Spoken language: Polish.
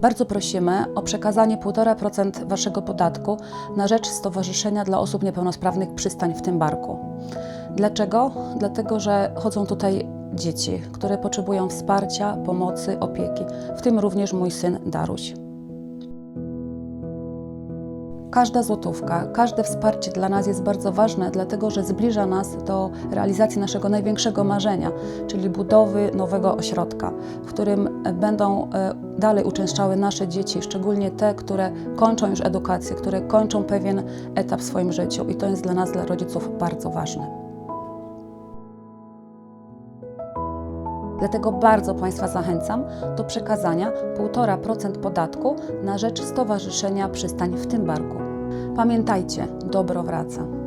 Bardzo prosimy o przekazanie 1,5% Waszego podatku na rzecz Stowarzyszenia dla Osób Niepełnosprawnych Przystań w tym barku. Dlaczego? Dlatego, że chodzą tutaj dzieci, które potrzebują wsparcia, pomocy, opieki, w tym również mój syn Daruś. Każda złotówka, każde wsparcie dla nas jest bardzo ważne, dlatego że zbliża nas do realizacji naszego największego marzenia, czyli budowy nowego ośrodka, w którym będą e, dalej uczęszczały nasze dzieci, szczególnie te, które kończą już edukację, które kończą pewien etap w swoim życiu i to jest dla nas, dla rodziców bardzo ważne. Dlatego bardzo Państwa zachęcam do przekazania 1,5% podatku na rzecz Stowarzyszenia Przystań w tym barku. Pamiętajcie, dobro wraca.